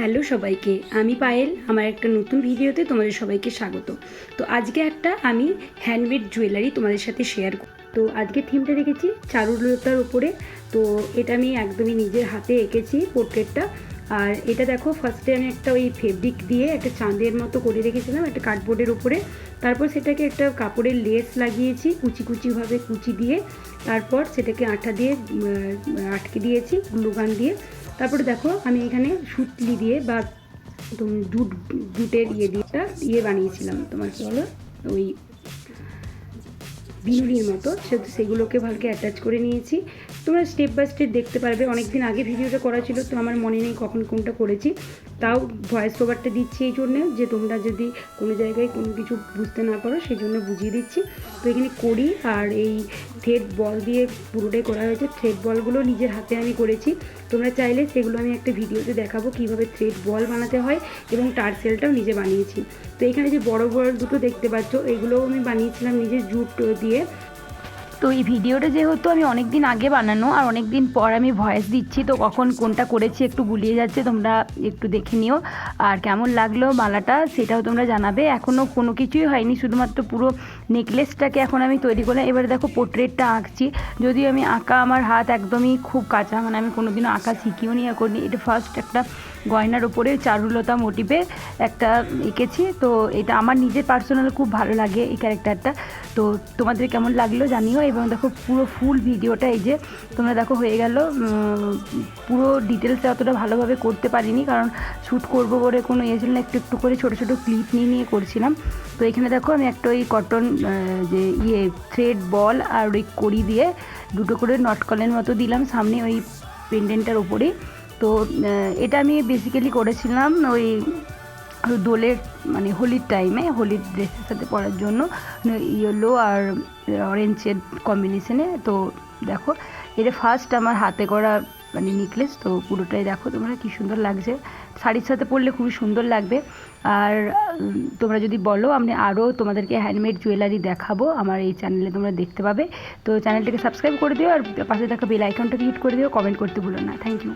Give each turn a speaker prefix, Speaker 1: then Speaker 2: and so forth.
Speaker 1: Hello সবাইকে, আমি পায়েল, আমার একটা নতুন ভিডিওতে তোমাদের সবাইকে স্বাগত। তো আজকে একটা আমি হ্যান্ডমেড জুয়েলারি তোমাদের সাথে শেয়ার তো আজকে থিমটা রেখেছি চারুলতার উপরে। তো এটা আমি একদমই নিজের হাতে এঁকেছি পোর্ট্রেটটা আর এটা দেখো ফার্স্টে আমি একটা ওই ফেব্রিক দিয়ে একটা চাঁদের মতো করে রেখেছিলাম, একটা কার্ডবোর্ডের উপরে। তারপর সেটাকে একটা কাপড়ের লেস লাগিয়েছি, কুচি কুচিভাবে কুচি দিয়ে। তারপর সেটাকে আঠা দিয়ে আটকে দিয়েছি গ্লুগান দিয়ে। তারপরে দেখো আমি এখানে সুতলি দিয়ে বা জুট জুটের ইয়ে দিয়ে একটা ইয়ে বানিয়েছিলাম। তোমার কি বলো? ওই বিনুরির মতো। সে- সেগুলোকে ভালকে অ্যাটাচ করে নিয়েছি। তোমরা স্টেপ বাই স্টেপ দেখতে পারবে। অনেক দিন আগে ভিডিওটা করা ছিল, তো আমার মনে নেই কখন কোনটা করেছি। তাও ভয়েস ওভারটা দিচ্ছি এই জন্যে, যে তোমরা যদি কোনো জায়গায় কোনো কিছু বুঝতে না পারো সেই জন্য বুঝিয়ে দিচ্ছি। তো এখানে করি আর এই থ্রেড বল দিয়ে পুরোটাই করা হয়েছে। থ্রেড বলগুলো নিজের হাতে আমি করেছি। তোমরা চাইলে সেগুলো আমি একটা ভিডিওতে দেখাবো কীভাবে থ্রেড বল বানাতে হয় এবং টার্সেলটাও নিজে বানিয়েছি। তো এখানে যে বড় বড় দুটো দেখতে পাচ্ছ, এগুলোও আমি বানিয়েছিলাম নিজের জুট দিয়ে।
Speaker 2: তো এই ভিডিওটা যেহেতু আমি অনেক দিন আগে বানানো আর অনেক দিন পর আমি ভয়েস দিচ্ছি, তো কখন কোনটা করেছি একটু গুলিয়ে যাচ্ছে, তোমরা একটু দেখে নিও। আর কেমন লাগল মালাটা সেটাও তোমরা জানাবে। এখনও কোনো কিছুই হয়নি, শুধুমাত্র পুরো নেকলেসটাকে এখন আমি তৈরি করলাম। এবারে দেখো পোর্ট্রেটটা আঁকছি। যদিও আমি আঁকা আমার হাত একদমই খুব কাঁচা মানে আমি কোনোদিনও আঁকা শিখিও নি করিনি এটা ফার্স্ট একটা গয়নার ওপরে চারুলতা মোটিভে একটা এঁকেছি। তো এটা আমার নিজের পার্সোনাল খুব ভালো লাগে এই ক্যারেক্টারটা তো তোমাদের কেমন লাগল জানিও এবং দেখো পুরো ফুল ভিডিওটা এই যে তোমরা দেখো হয়ে গেল। পুরো ডিটেলসে অতটা ভালোভাবে করতে পারিনি কারণ শ্যুট করব বলে কোনো ইয়ে ছিল না। একটু একটু করে ছোটো ছোটো ক্লিপ নিয়ে নিয়ে করছিলাম। তো এখানে দেখো আমি একটা ওই কটন যে ইয়ে থ্রেড বল আর ওই কড়ি দিয়ে দুটো করে নটকলের মতো দিলাম। সামনে ওই পেন্ডেন্টটার ওপরেই তো এটা আমি বেসিক্যালি করেছিলাম ওই দোলের মানে হোলির টাইমে হোলির ড্রেসের সাথে পরার জন্য ইয়েলো আর অরেঞ্জের কম্বিনেশনে তো দেখো, এটা ফার্স্ট আমার হাতে করা মানে নেকলেস তো পুরোটাই দেখো তোমরা কী সুন্দর লাগছে। শাড়ির সাথে পরলে খুবই সুন্দর লাগবে। আর তোমরা যদি বলো, আমি আরও তোমাদেরকে হ্যান্ডমেড জুয়েলারি দেখাবো আমার এই চ্যানেলে তোমরা দেখতে পাবে। তো চ্যানেলটাকে সাবস্ক্রাইব করে দিও আর পাশে থাকা বেল আইকনটাকে হিট করে দিও কমেন্ট করতে ভুলো না। Thank you